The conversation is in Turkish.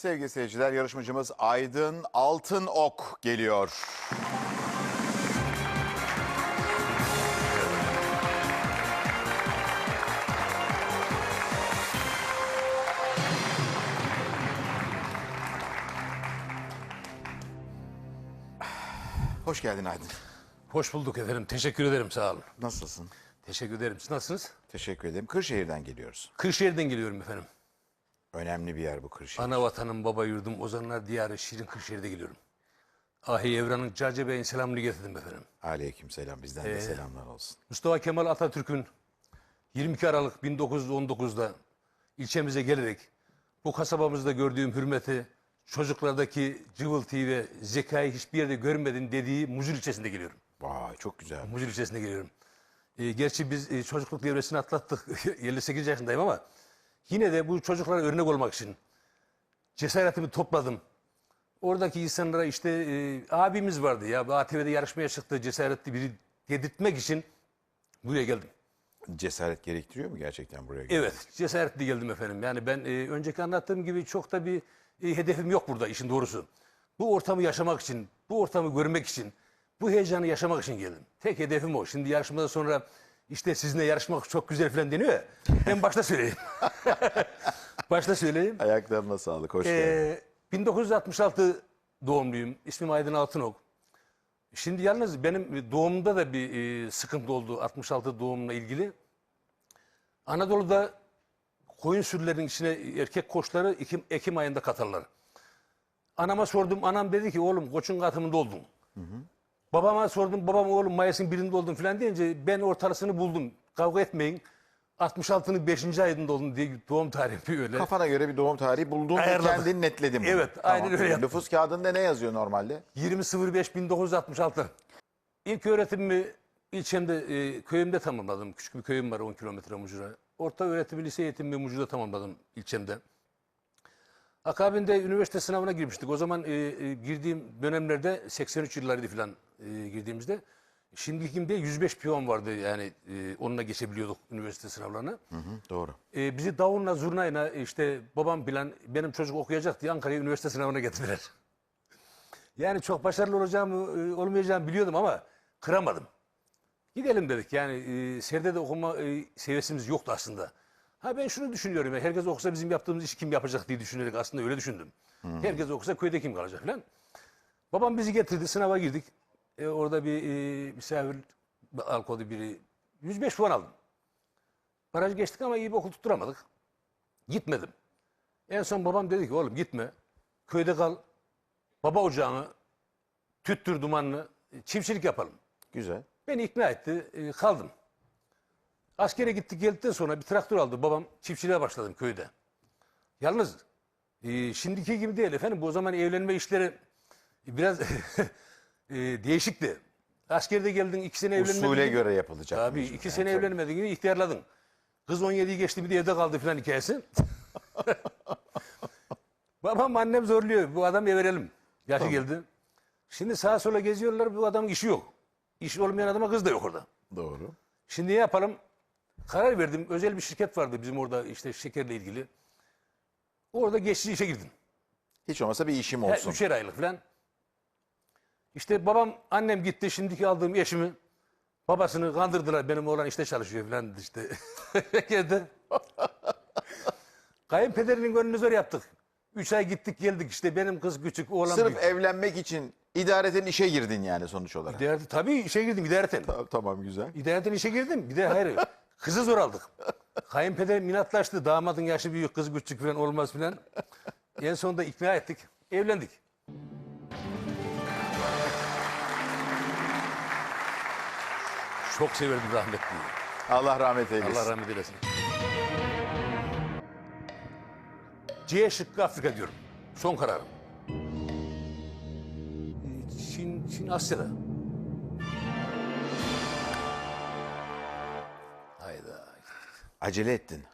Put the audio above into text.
Sevgili seyirciler yarışmacımız Aydın Altın Ok geliyor. Hoş geldin Aydın. Hoş bulduk efendim. Teşekkür ederim. Sağ olun. Nasılsın? Teşekkür ederim. Siz nasılsınız? Teşekkür ederim. Kırşehir'den geliyoruz. Kırşehir'den geliyorum efendim. Önemli bir yer bu Kırşehir. Ana vatanım, baba yurdum, ozanlar diyarı Şirin Kırşehir'de geliyorum. Ahi Evran'ın Cace Bey'in selamını getirdim efendim. Aleyküm selam bizden de selamlar olsun. Mustafa Kemal Atatürk'ün 22 Aralık 1919'da ilçemize gelerek bu kasabamızda gördüğüm hürmeti, çocuklardaki cıvıltıyı ve zekayı hiçbir yerde görmedim dediği Muzur ilçesinde geliyorum. Vay çok güzel. Muzur ilçesine geliyorum. E, gerçi biz e, çocukluk devresini atlattık. 58 yaşındayım ama yine de bu çocuklara örnek olmak için cesaretimi topladım. Oradaki insanlara işte e, abimiz vardı ya ATV'de yarışmaya çıktı cesaretli biri dedirtmek için buraya geldim. Cesaret gerektiriyor mu gerçekten buraya gelmek? Evet cesaretli geldim efendim. Yani ben e, önceki anlattığım gibi çok da bir e, hedefim yok burada işin doğrusu. Bu ortamı yaşamak için, bu ortamı görmek için, bu heyecanı yaşamak için geldim. Tek hedefim o. Şimdi yarışmadan sonra işte sizinle yarışmak çok güzel falan deniyor ya. Ben başta söyleyeyim. başta söyleyeyim. Ayaklarına sağlık. Hoş geldin. Ee, 1966 doğumluyum. İsmim Aydın Altınok. Şimdi yalnız benim doğumda da bir e, sıkıntı oldu 66 doğumla ilgili. Anadolu'da koyun sürülerinin içine erkek koçları Ekim, Ekim ayında katarlar. Anama sordum. Anam dedi ki oğlum koçun katımında oldun. Babama sordum. Babam oğlum Mayıs'ın birinde oldun falan deyince ben ortasını buldum. Kavga etmeyin. 66'nın 5. ayında oldum diye doğum tarihi öyle. Kafana göre bir doğum tarihi buldun ve Ayarladım. kendin netledin bunu. Evet, aynen öyle yaptım. Nüfus kağıdında ne yazıyor normalde? 20.05.1966. İlk öğretimimi ilçemde, e, köyümde tamamladım. Küçük bir köyüm var 10 kilometre Mucura. Orta öğretimi, lise eğitimimi Mucura'da tamamladım ilçemde. Akabinde üniversite sınavına girmiştik. O zaman e, e, girdiğim dönemlerde 83 yıllarıydı falan e, girdiğimizde. Şimdikimde 105 piyon vardı yani e, onunla geçebiliyorduk üniversite sınavlarına. Hı hı, doğru. E, bizi davulla zurnayla işte babam bilen benim çocuk okuyacak diye Ankara'ya üniversite sınavına getirdiler. Yani çok başarılı olacağımı, e, olmayacağımı biliyordum ama kıramadım. Gidelim dedik. Yani e, Serde'de okuma e, seviyesimiz yoktu aslında. Ha ben şunu düşünüyorum. ya, Herkes okusa bizim yaptığımız işi kim yapacak diye düşünerek aslında öyle düşündüm. Herkes okusa köyde kim kalacak falan. Babam bizi getirdi. Sınava girdik. E, orada bir e, misafir alkolü biri 105 puan aldım. Barajı geçtik ama iyi bir okul tutturamadık. Gitmedim. En son babam dedi ki oğlum gitme. Köyde kal. Baba ocağını, tüttür dumanını, e, çiftçilik yapalım. Güzel. Beni ikna etti. e, kaldım. Askere gittik geldikten sonra bir traktör aldı. Babam çiftçiliğe başladım köyde. Yalnız e, şimdiki gibi değil efendim. Bu o zaman evlenme işleri biraz e, değişikti. Askerde geldin iki sene evlenmedin. Usule gibi- göre yapılacak. Tabii iki Yani sene evlenmedin gibi ihtiyarladın. Kız 17'yi geçti bir de evde kaldı falan hikayesi. Babam annem zorluyor. Bu adam verelim. Yaşı geldi. Şimdi sağa sola geziyorlar. Bu adamın işi yok. İşi olmayan adama kız da yok orada. Doğru. Şimdi ne yapalım? Karar verdim. Özel bir şirket vardı bizim orada işte şekerle ilgili. Orada geçici işe girdim. Hiç olmazsa bir işim He, olsun. Üçer aylık falan. İşte babam, annem gitti. Şimdiki aldığım eşimi babasını kandırdılar. Benim oğlan işte çalışıyor falan işte. Geldi. Kayınpederinin gönlünü zor yaptık. Üç ay gittik geldik işte benim kız küçük oğlan Sırf büyük. evlenmek için idareten işe girdin yani sonuç olarak. İdareten- tabii işe girdim idareten. Ta- Tamam güzel. İdareten işe girdim. Bir de hayır. Kızı zor aldık. Kayınpeder minatlaştı. Damadın yaşı büyük, kız küçük falan olmaz falan. En sonunda ikna ettik. Evlendik. Çok severdim rahmetliyi. Allah rahmet eylesin. Allah rahmet eylesin. C şıkkı Afrika diyorum. Son kararım. Çin, Çin Asya'da. Acele ettin.